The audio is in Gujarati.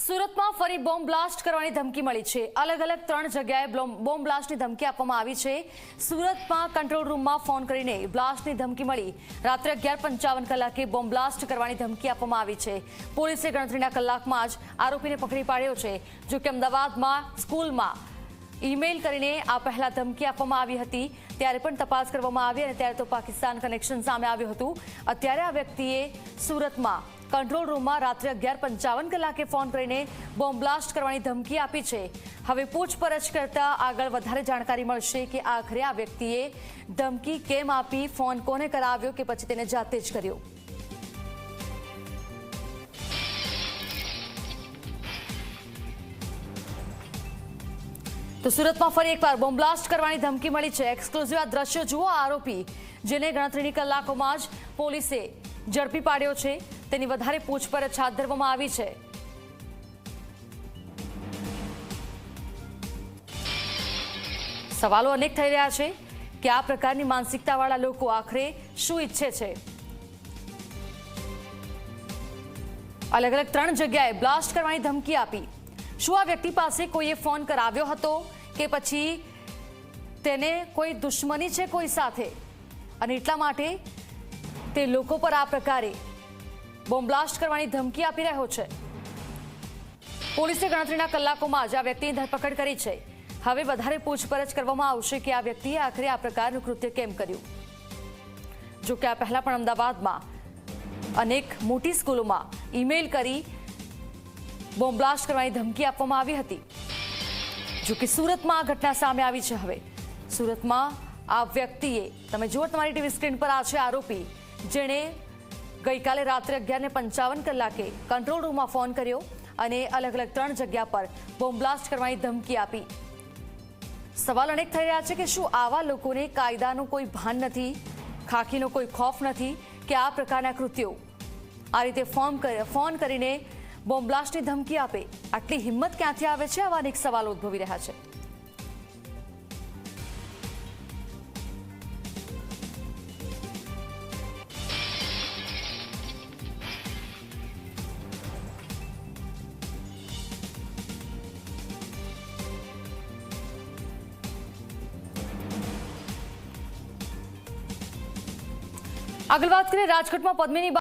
સુરતમાં ફરી બોમ્બ બ્લાસ્ટ કરવાની ધમકી મળી છે. અલગ અલગ ત્રણ જગ્યાએ બોમ્બ બ્લાસ્ટની ધમકી આપવામાં આવી છે. સુરતમાં કંટ્રોલ રૂમમાં ફોન કરીને બ્લાસ્ટની ધમકી મળી. રાત્રે અગિયાર પંચાવન કલાકે બોમ્બ બ્લાસ્ટ કરવાની ધમકી આપવામાં આવી છે. પોલીસે ગણતરીના કલાકમાં જ આરોપીને પકડી પાડ્યો છે. જો કે અમદાવાદમાં સ્કૂલમાં ઈમેલ કરીને આ પહેલા ધમકી આપવામાં આવી હતી. ત્યારે પણ તપાસ કરવામાં આવી અને ત્યારે તો પાકિસ્તાન કનેક્શન સામે આવ્યું હતું. અત્યારે આ વ્યક્તિએ સુરતમાં કંટ્રોલ રૂમમાં રાત્રે અગિયાર પંચાવન કલાકે ફોન કરીને બોમ્બ બ્લાસ્ટ કરવાની ધમકી આપી છે. હવે પૂછપરછ કરતા આગળ વધારે જાણકારી મળશે કે આખરે આ વ્યક્તિએ ધમકી કેમ આપી, ફોન કોને કરાવ્યો કે પછી તેને જાતે જ કર્યો? તો સુરતમાં ફરી એકવાર બોમ્બ બ્લાસ્ટ કરવાની ધમકી મળી છે. એક્સક્લુઝિવ આ દ્રશ્યો જુઓ આરોપી, જેને ગણતરીની કલાકોમાં જ પોલીસે ઝડપી પાડ્યો છે. તેની વધારે પૂછપરછ હાથ ધરવામાં આવી છે. સવાલો અનેક થઈ રહ્યા છે કે આ પ્રકારની માનસિકતાવાળા લોકો આખરે શું ઈચ્છે છે? અલગ અલગ ત્રણ જગ્યાએ બ્લાસ્ટ કરવાની ધમકી આપી. શું આ વ્યક્તિ પાસે કોઈએ ફોન કરાવ્યો હતો કે પછી તેને કોઈ દુશ્મની છે કોઈ સાથે? અને એટલા માટે તે લોકો પર આ પ્રકારે બોમ્બ બ્લાસ્ટ કરવાની ધમકી આપી રહ્યો છે. પોલીસે ગણતરીના કલાકોમાં જ આ વ્યક્તિની ધરપકડ કરી છે. હવે વધારે પૂછપરછ કરવામાં આવશે કે આ વ્યક્તિએ આખરે આ પ્રકારનું કૃત્ય કેમ કર્યું? જો કે આ પહેલા પણ અમદાવાદમાં અનેક મોટી સ્કૂલોમાં ઈમેલ કરી બોમ્બ બ્લાસ્ટ કરવાની ધમકી આપવામાં આવી હતી. જો કે સુરતમાં આ ઘટના સામે આવી છે હવે. સુરતમાં આ વ્યક્તિએ, તમે જુઓ તમારી ટીવી સ્ક્રીન પર આ છે આરોપી. જેણે ગઈકાલે રાત્રે અગિયારને પંચાવન કલાકે કંટ્રોલ રૂમમાં ફોન કર્યો અને અલગ અલગ ત્રણ જગ્યા પર બોમ્બ બ્લાસ્ટ કરવાની ધમકી આપી. સવાલ અનેક થઈ રહ્યા છે કે શું આવા લોકોને કાયદાનું કોઈ ભાન નથી, ખાખીનો કોઈ ખોફ નથી કે આ પ્રકારના કૃત્યો? આ રીતે ફોન ફોન કરીને બોમ્બ બ્લાસ્ટની ધમકી આપે. આટલી હિંમત ક્યાંથી આવે છે? આવા અનેક સવાલો ઉદ્ભવી રહ્યા છે. આગળ વાત કરીએ રાજકોટમાં પદ્મિની